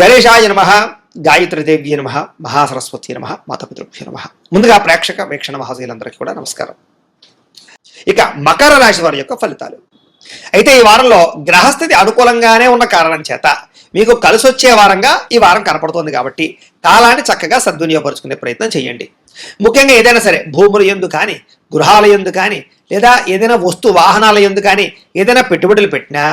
గణేశాయ నమ గాయత్రీదేవ్య నమ మహాసరస్వతి నమ మాతపితృభ్య నమ. ముందుగా ప్రేక్షక వీక్షణ మహాశీలందరికీ కూడా నమస్కారం. ఇక మకర రాశి వారి యొక్క ఫలితాలు. అయితే ఈ వారంలో గ్రహస్థితి అనుకూలంగానే ఉన్న కారణం చేత మీకు కలిసి వచ్చే వారంగా ఈ వారం కనపడుతుంది కాబట్టి కాలాన్ని చక్కగా సద్వినియోగపరుచుకునే ప్రయత్నం చేయండి. ముఖ్యంగా ఏదైనా సరే భూముల ఎందు కానీ గృహాల ఎందు కానీ లేదా ఏదైనా వస్తు వాహనాల ఎందు కానీ ఏదైనా పెట్టుబడులు పెట్టినా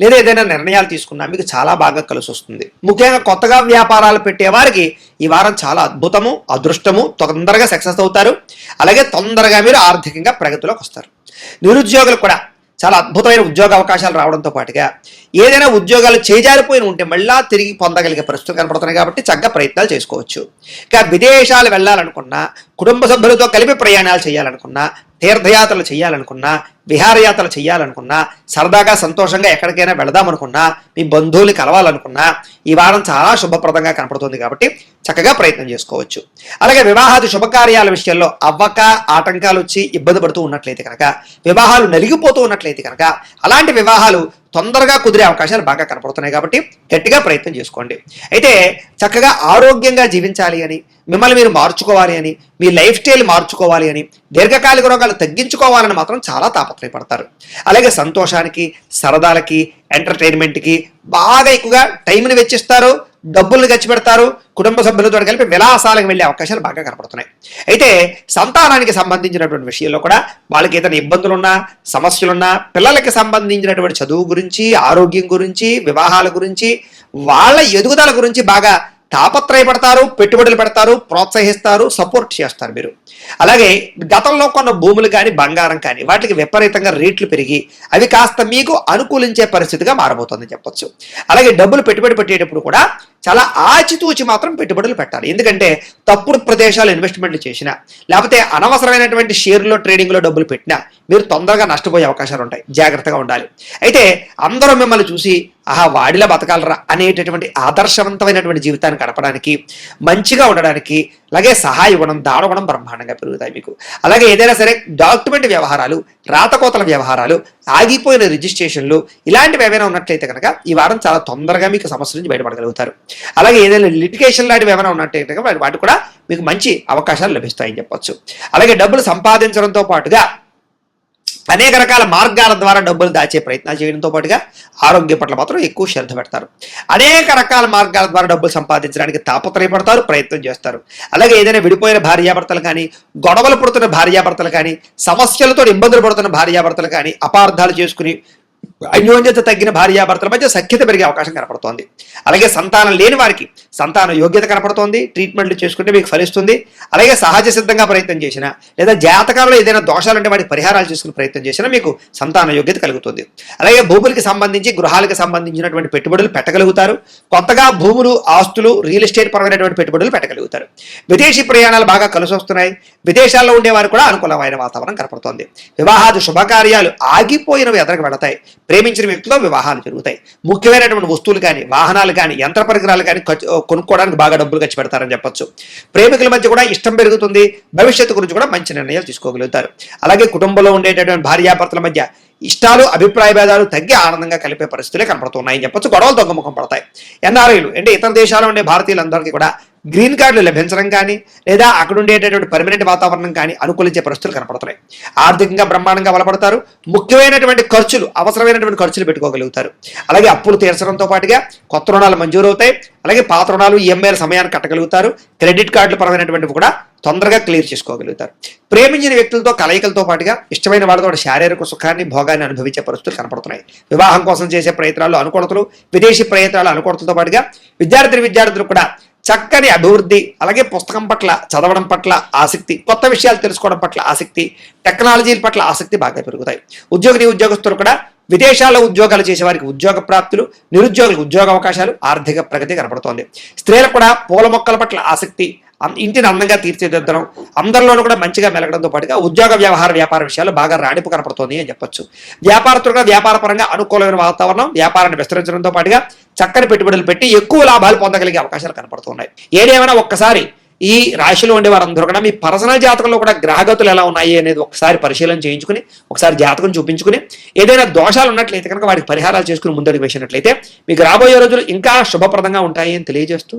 లేదా ఏదైనా నిర్ణయాలు తీసుకున్నా మీకు చాలా బాగా కలిసి వస్తుంది. ముఖ్యంగా కొత్తగా వ్యాపారాలు పెట్టే వారికి ఈ వారం చాలా అద్భుతము అదృష్టము తొందరగా సక్సెస్ అవుతారు. అలాగే తొందరగా మీరు ఆర్థికంగా ప్రగతిలోకి వస్తారు. నిరుద్యోగులు కూడా చాలా అద్భుతమైన ఉద్యోగ అవకాశాలు రావడంతో పాటుగా ఏదైనా ఉద్యోగాలు చేజారిపోయిన ఉంటే మళ్ళా తిరిగి పొందగలిగే పరిస్థితులు కనపడుతున్నాయి కాబట్టి చక్కగా ప్రయత్నాలు చేసుకోవచ్చు. ఇక విదేశాలు వెళ్ళాలనుకున్నా కుటుంబ సభ్యులతో కలిపి ప్రయాణాలు చేయాలనుకున్నా తీర్థయాత్రలు చేయాలనుకున్నా విహారయాత్రలు చేయాలనుకున్నా సరదాగా సంతోషంగా ఎక్కడికైనా వెళదామనుకున్నా మీ బంధువుల్ని కలవాలనుకున్నా ఈ వారం చాలా శుభప్రదంగా కనపడుతుంది కాబట్టి చక్కగా ప్రయత్నం చేసుకోవచ్చు. అలాగే వివాహాది శుభకార్యాల విషయంలో అవ్వక ఆటంకాలు వచ్చి ఇబ్బంది పడుతూ ఉన్నట్లయితే కనుక వివాహాలు నలిగిపోతూ ఉన్నట్లయితే కనుక అలాంటి వివాహాలు తొందరగా కుదిరే అవకాశాలు బాగా కనపడుతున్నాయి కాబట్టి గట్టిగా ప్రయత్నం చేసుకోండి. అయితే చక్కగా ఆరోగ్యంగా జీవించాలి అని మిమ్మల్ని మీరు మార్చుకోవాలి అని మీ లైఫ్ స్టైల్ మార్చుకోవాలి అని దీర్ఘకాలిక రోగాలు తగ్గించుకోవాలని మాత్రం చాలా తాపత్రయపడతారు. అలాగే సంతోషానికి సరదాలకి ఎంటర్టైన్మెంట్కి బాగా ఎక్కువగా టైంని వెచ్చిస్తారు డబ్బుల్ని ఖర్చు పెడతారు కుటుంబ సభ్యులతో కలిపి విలాసాలకు వెళ్ళే అవకాశాలు బాగా కనపడుతున్నాయి. అయితే సంతానానికి సంబంధించినటువంటి విషయంలో కూడా వాళ్ళకి ఏదైనా ఇబ్బందులున్నా సమస్యలున్నా పిల్లలకి సంబంధించినటువంటి చదువు గురించి ఆరోగ్యం గురించి వివాహాల గురించి వాళ్ళ ఎదుగుదల గురించి బాగా తాపత్రయపడతారు పెట్టుబడులు పెడతారు ప్రోత్సహిస్తారు సపోర్ట్ చేస్తారు మీరు. అలాగే గతంలో కొన్న భూములు కానీ బంగారం కానీ వాటికి విపరీతంగా రేట్లు పెరిగి అవి కాస్త మీకు అనుకూలించే పరిస్థితిగా మారబోతుందని చెప్పొచ్చు. అలాగే డబ్బులు పెట్టుబడి పెట్టేటప్పుడు కూడా చాలా ఆచితూచి మాత్రం పెట్టుబడులు పెట్టాలి. ఎందుకంటే తప్పుడు ప్రదేశాలు ఇన్వెస్ట్మెంట్లు చేసినా లేకపోతే అనవసరమైనటువంటి షేర్లో ట్రేడింగ్లో డబ్బులు పెట్టినా మీరు తొందరగా నష్టపోయే అవకాశాలు ఉంటాయి. జాగ్రత్తగా ఉండాలి. అయితే అందరూ మిమ్మల్ని చూసి ఆహా వాడిలా బతకాలరా అనేటటువంటి ఆదర్శవంతమైనటువంటి జీవితాన్ని గడపడానికి మంచిగా ఉండడానికి అలాగే సహాయ గుణం దాన గుణం బ్రహ్మాండంగా పెరుగుతాయి మీకు. అలాగే ఏదైనా సరే డాక్యుమెంట్ వ్యవహారాలు రాతకోతల వ్యవహారాలు ఆగిపోయిన రిజిస్ట్రేషన్లు ఇలాంటివి ఏమైనా ఉన్నట్లయితే కనుక ఈ వారం చాలా తొందరగా మీకు సమస్య నుంచి బయటపడగలుగుతారు. అలాగే ఏదైనా లిటికేషన్ లాంటివి ఏమైనా ఉన్నట్లయితే కనుక వాటి కూడా మీకు మంచి అవకాశాలు లభిస్తాయని చెప్పొచ్చు. అలాగే డబ్బులు సంపాదించడంతో పాటుగా అనేక రకాల మార్గాల ద్వారా డబ్బులు దాచే ప్రయత్నాలు చేయడంతో పాటుగా ఆరోగ్యం పట్ల మాత్రం ఎక్కువ శ్రద్ధ పెడతారు. అనేక రకాల మార్గాల ద్వారా డబ్బులు సంపాదించడానికి తాపత్రయపడతారు ప్రయత్నం చేస్తారు. అలాగే ఏదైనా విడిపోయిన భార్యాభర్తలు కానీ గొడవలు పడుతున్న భార్యాభర్తలు కానీ సమస్యలతో ఇబ్బందులు పడుతున్న భార్యాభర్తలు కానీ అపార్థాలు చేసుకుని అన్యోన్యత తగ్గిన భార్యాభర్తల మధ్య సఖ్యత పెరిగే అవకాశం కనపడుతోంది. అలాగే సంతానం లేని వారికి సంతాన యోగ్యత కనపడుతోంది. ట్రీట్మెంట్లు చేసుకుంటే మీకు ఫలిస్తుంది. అలాగే సహజ సిద్ధంగా ప్రయత్నం చేసినా లేదా జాతకాలలో ఏదైనా దోషాలు ఉంటే వాటికి పరిహారాలు చేసుకునే ప్రయత్నం చేసినా మీకు సంతాన యోగ్యత కలుగుతుంది. అలాగే భూములకి సంబంధించి గృహాలకు సంబంధించినటువంటి పెట్టుబడులు పెట్టగలుగుతారు. కొత్తగా భూములు ఆస్తులు రియల్ ఎస్టేట్ పరమైనటువంటి పెట్టుబడులు పెట్టగలుగుతారు. విదేశీ ప్రయాణాలు బాగా కలిసి వస్తున్నాయి. విదేశాల్లో ఉండేవారు కూడా అనుకూలమైన వాతావరణం కనపడుతోంది. వివాహాది శుభకార్యాలు ఆగిపోయినవి ఎదరకు వెళతాయి. ప్రేమించిన వ్యక్తిలో వివాహాలు జరుగుతాయి. ముఖ్యమైనటువంటి వస్తువులు కానీ వాహనాలు కానీ యంత్ర పరికరాలు కానీ ఖర్చు- కొనుక్కోవడానికి బాగా డబ్బులు ఖర్చు పెడతారని చెప్పొచ్చు. ప్రేమికుల మధ్య కూడా ఇష్టం పెరుగుతుంది. భవిష్యత్తు గురించి కూడా మంచి నిర్ణయాలు తీసుకోగలుగుతారు. అలాగే కుటుంబంలో ఉండేటటువంటి భార్యాభర్తల మధ్య ఇష్టాలు అభిప్రాయ భేదాలు తగ్గి ఆనందంగా కలిపే పరిస్థితులే కనపడుతున్నాయని చెప్పొచ్చు. గొడవలు దొంగముఖం పడతాయి. ఎన్ఆర్ఐలు అంటే ఇతర దేశాల్లో ఉండే భారతీయులందరికీ కూడా గ్రీన్ కార్డులు లభించడం కానీ లేదా అక్కడ ఉండేటటువంటి పర్మనెంట్ వాతావరణం కానీ అనుకూలించే పరిస్థితులు కనపడుతున్నాయి. ఆర్థికంగా బ్రహ్మాండంగా బలపడతారు. ముఖ్యమైనటువంటి ఖర్చులు అవసరమైనటువంటి ఖర్చులు పెట్టుకోగలుగుతారు. అలాగే అప్పులు తీర్చడంతో పాటుగా కొత్త రుణాలు మంజూరు అవుతాయి అలాగే పాత రుణాలు ఈఎంఐల సమయాన్ని కట్టగలుగుతారు. క్రెడిట్ కార్డులు పరమైనటువంటివి కూడా తొందరగా క్లియర్ చేసుకోగలుగుతారు. ప్రేమించిన వ్యక్తులతో కలయికలతో పాటుగా ఇష్టమైన వాళ్ళతో శారీరక సుఖాన్ని భోగాన్ని అనుభవించే పరిస్థితులు కనపడుతున్నాయి. వివాహం కోసం చేసే ప్రయత్నాలు అనుకూలతలు విదేశీ ప్రయత్నాలు అనుకూలతలతో పాటుగా విద్యార్థులు విద్యార్థులు కూడా చక్కని అభివృద్ధి అలాగే పుస్తకం పట్ల చదవడం పట్ల ఆసక్తి కొత్త విషయాలు తెలుసుకోవడం పట్ల ఆసక్తి టెక్నాలజీల పట్ల ఆసక్తి బాగా పెరుగుతాయి. ఉద్యోగిని ఉద్యోగస్తులు కూడా విదేశాల్లో ఉద్యోగాలు చేసే వారికి ఉద్యోగ ప్రాప్తులు నిరుద్యోగులకు ఉద్యోగ అవకాశాలు ఆర్థిక ప్రగతి కనపడుతోంది. స్త్రీలకు కూడా పూల మొక్కల పట్ల ఆసక్తి ఇంటిని అందంగా తీర్చిదిద్దడం అందరిలోనూ కూడా మంచిగా మెలగడంతో పాటుగా ఉద్యోగ వ్యవహార వ్యాపార విషయాలు బాగా రాణింపు కనపడుతోంది అని చెప్పొచ్చు. వ్యాపారస్తులుగా వ్యాపారపరంగా అనుకూలమైన వాతావరణం వ్యాపారాన్ని విస్తరించడంతో పాటుగా చక్కని పెట్టుబడులు పెట్టి ఎక్కువ లాభాలు పొందగలిగే అవకాశాలు కనపడుతున్నాయి. ఏదేమైనా ఒక్కసారి ఈ రాశిలో ఉండే వారందరూ కూడా మీ పర్సనల్ జాతకంలో కూడా గ్రహగతులు ఎలా ఉన్నాయి అనేది ఒకసారి పరిశీలన చేయించుకుని ఒకసారి జాతకం చూపించుకుని ఏదైనా దోషాలు ఉన్నట్లయితే కనుక వాటికి పరిహారాలు చేసుకుని ముందడుగు వేసినట్లయితే మీకు రాబోయే రోజులు ఇంకా శుభప్రదంగా ఉంటాయి అని తెలియజేస్తూ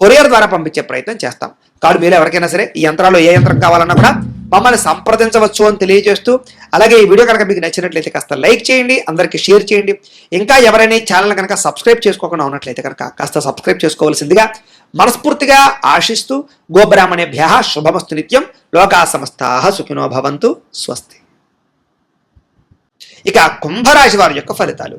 కొరియర్ ద్వారా పంపించే ప్రయత్నం చేస్తాం. కాబట్టి మీరు ఎవరికైనా సరే ఈ యంత్రాలు ఏ యంత్రం కావాలన్నా కూడా మమ్మల్ని సంప్రదించవచ్చు అని తెలియజేస్తూ అలాగే ఈ వీడియో కనుక మీకు నచ్చినట్లయితే కాస్త లైక్ చేయండి అందరికీ షేర్ చేయండి. ఇంకా ఎవరైనా ఛానల్ కనుక సబ్స్క్రైబ్ చేసుకోకుండా ఉన్నట్లయితే కనుక కాస్త సబ్స్క్రైబ్ చేసుకోవాల్సిందిగా మనస్ఫూర్తిగా ఆశిస్తూ గోబ్రాహ్మణేభ్య శుభమస్తు నిత్యం లోకా సమస్తా సుఖినో భవంతు స్వస్తి. ఇక కుంభరాశి వారి యొక్క ఫలితాలు.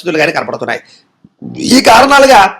కానీ కనపడుతున్నాయి. ఈ కారణాలుగా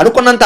అనుకున్నంత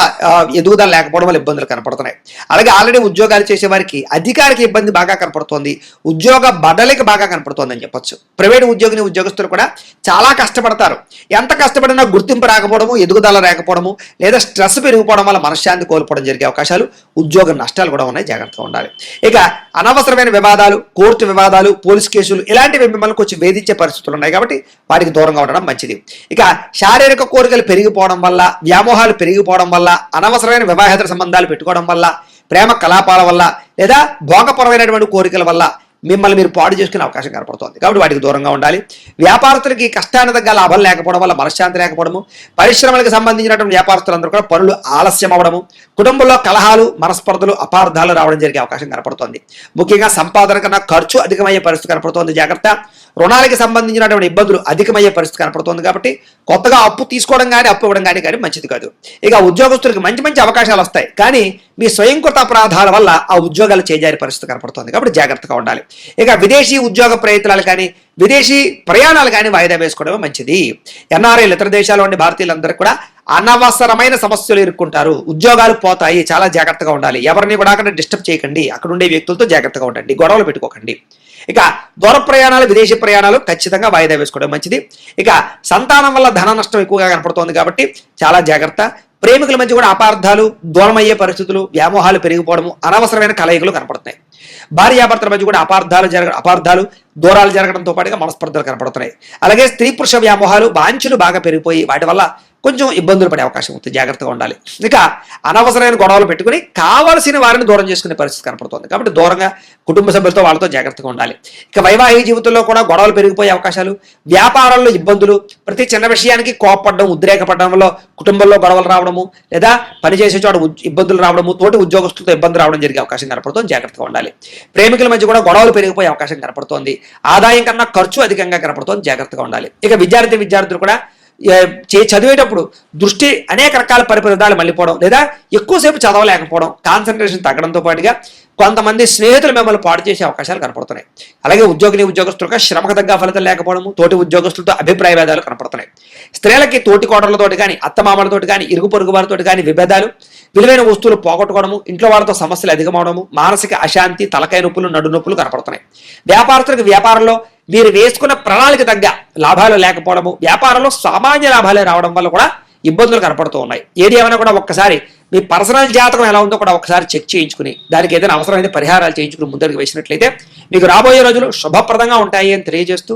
ఎదుగుదల లేకపోవడం వల్ల ఇబ్బందులు కనపడుతున్నాయి. అలాగే ఆల్రెడీ ఉద్యోగాలు చేసే వారికి అధికారికి ఇబ్బంది బాగా కనపడుతోంది. ఉద్యోగ బడలికి బాగా కనపడుతోంది అని చెప్పొచ్చు. ప్రైవేట్ ఉద్యోగిని ఉద్యోగస్తులు కూడా చాలా కష్టపడతారు. ఎంత కష్టపడినా గుర్తింపు రాకపోవడము ఎదుగుదల రాకపోవడము లేదా స్ట్రెస్ పెరిగిపోవడం వల్ల మనశ్శాంతి కోల్పోవడం జరిగే అవకాశాలు ఉద్యోగ నష్టాలు కూడా ఉన్నాయి. జాగ్రత్తగా ఉండాలి. ఇక అనవసరమైన వివాదాలు కోర్టు వివాదాలు పోలీస్ కేసులు ఇలాంటివి మిమ్మల్ని కొంచెం వేధించే పరిస్థితులు ఉన్నాయి కాబట్టి వాటికి దూరంగా ఉండడం మంచిది. ఇక శారీరక కోరికలు పెరిగిపోవడం వల్ల వ్యామోహాలు పెరిగి పెరిగిపోవడం వల్ల అనవసరమైన వివాహేతర సంబంధాలు పెట్టుకోవడం వల్ల ప్రేమ కలాపాల వల్ల లేదా భోగపరమైనటువంటి కోరికల వల్ల మిమ్మల్ని మీరు పాడు చేసుకునే అవకాశం కనపడుతుంది. కాబట్టి వాటికి దూరంగా ఉండాలి. వ్యాపారస్తులకి కష్టాన్ని తగ్గ లాభం లేకపోవడం వల్ల మనశ్శాంతి లేకపోవడము పరిశ్రమలకు సంబంధించినటువంటి వ్యాపారస్తులందరూ కూడా పనులు ఆలస్యం అవ్వడము కుటుంబంలో కలహాలు మనస్పర్ధలు అపార్థాలు రావడం జరిగే అవకాశం కనపడుతోంది. ముఖ్యంగా సంపాదన కన్నా ఖర్చు అధికమయ్యే పరిస్థితి కనపడుతోంది. జాగ్రత్త. రుణాలకి సంబంధించినటువంటి ఇబ్బందులు అధికమయ్యే పరిస్థితి కనపడుతోంది కాబట్టి కొత్తగా అప్పు తీసుకోవడం కానీ అప్పు ఇవ్వడం కానీ కానీ మంచిది కాదు. ఇక ఉద్యోగస్తులకు మంచి మంచి అవకాశాలు వస్తాయి. కానీ మీ స్వయంకృత అపరాధాల వల్ల ఆ ఉద్యోగాలు చేజారే పరిస్థితి కనపడుతోంది. కాబట్టి జాగ్రత్తగా ఉండాలి. ఇక విదేశీ ఉద్యోగ ప్రయత్నాలు కానీ విదేశీ ప్రయాణాలు కానీ వాయిదా వేసుకోవడమే మంచిది. ఎన్ఆర్ఐలు ఇతర దేశాల్లో ఉండే భారతీయులందరూ కూడా అనవసరమైన సమస్యలు ఎదుర్కొంటారు. ఉద్యోగాలు పోతాయి. చాలా జాగ్రత్తగా ఉండాలి. ఎవరిని కూడా అక్కడ డిస్టర్బ్ చేయకండి. అక్కడ ఉండే వ్యక్తులతో జాగ్రత్తగా ఉండండి. గొడవలు పెట్టుకోకండి. ఇక దూర ప్రయాణాలు విదేశీ ప్రయాణాలు ఖచ్చితంగా వాయిదా వేసుకోవడం మంచిది. ఇక సంతానం వల్ల ధన నష్టం ఎక్కువగా కనపడుతోంది కాబట్టి చాలా జాగ్రత్త. ప్రేమికుల మధ్య కూడా అపార్థాలు దూరమయ్యే పరిస్థితులు వ్యామోహాలు పెరిగిపోవడము అనవసరమైన కలయికలు కనపడుతున్నాయి. భార్యాభర్తల మధ్య కూడా అపార్థాలు జరగ అపార్థాలు దూరాలు జరగడంతో పాటుగా మనస్పర్ధలు కనపడుతున్నాయి. అలాగే స్త్రీ పురుష వ్యామోహాలు వాంఛలు బాగా పెరిగిపోయి వాటి వల్ల కొంచెం ఇబ్బందులు పడే అవకాశం ఉంది. జాగ్రత్తగా ఉండాలి. ఇక అనవసరమైన గొడవలు పెట్టుకుని కావలసిన వారిని దూరం చేసుకునే పరిస్థితి కనపడుతుంది. కాబట్టి దూరంగా కుటుంబ సభ్యులతో వాళ్ళతో జాగ్రత్తగా ఉండాలి. ఇక వైవాహిక జీవితంలో కూడా గొడవలు పెరిగిపోయే అవకాశాలు వ్యాపారంలో ఇబ్బందులు ప్రతి చిన్న విషయానికి కోపపడడం ఉద్రేకపడడంలో కుటుంబంలో గొడవలు రావడము లేదా పనిచేసే చోట ఇబ్బందులు రావడము తోటి ఉద్యోగస్తులతో ఇబ్బంది రావడం జరిగే అవకాశం కనపడుతుంది. జాగ్రత్తగా ఉండాలి. ప్రేమికుల మధ్య కూడా గొడవలు పెరిగిపోయే అవకాశం కనపడుతోంది. ఆదాయం కన్నా ఖర్చు అధికంగా కనపడుతోంది. జాగ్రత్తగా ఉండాలి. ఇక విద్యార్థి విద్యార్థులు కూడా చదివేటప్పుడు దృష్టి అనేక రకాల పరిపరిధాలు మళ్ళీపోవడం లేదా ఎక్కువసేపు చదవలేకపోవడం కాన్సన్ట్రేషన్ తగ్గడంతో పాటుగా కొంతమంది స్నేహితులు మిమ్మల్ని పాడు చేసే అవకాశాలు కనపడుతున్నాయి. అలాగే ఉద్యోగిని ఉద్యోగస్తులుగా శ్రమకు తగ్గ ఫలితం లేకపోవడము తోటి ఉద్యోగస్తులతో అభిప్రాయ భేదాలు కనపడుతున్నాయి. స్త్రీలకి తోటి కోటలతోటి కానీ అత్తమామలతోటి కానీ ఇరుగు పొరుగు వారితోటి కానీ విభేదాలు విలువైన వస్తువులు పోగొట్టుకోవడము ఇంట్లో వాళ్ళతో సమస్యలు అధికమవడము మానసిక అశాంతి తలకాయ నొప్పులు నడు నొప్పులు కనపడుతున్నాయి. వ్యాపారస్తులకు వ్యాపారంలో మీరు వేసుకున్న ప్రణాళిక తగ్గ లాభాలు లేకపోవడము వ్యాపారంలో సామాన్య లాభాలే రావడం వల్ల కూడా ఇబ్బందులు కనపడుతూ ఉన్నాయి. ఏది ఏమైనా కూడా ఒక్కసారి మీ పర్సనల్ జాతకం ఎలా ఉందో కూడా ఒకసారి చెక్ చేయించుకుని దానికి ఏదైనా అవసరమైతే పరిహారాలు చేయించుకుని ముందరికి వేసినట్లయితే మీకు రాబోయే రోజులు శుభప్రదంగా ఉంటాయి అని తెలియజేస్తూ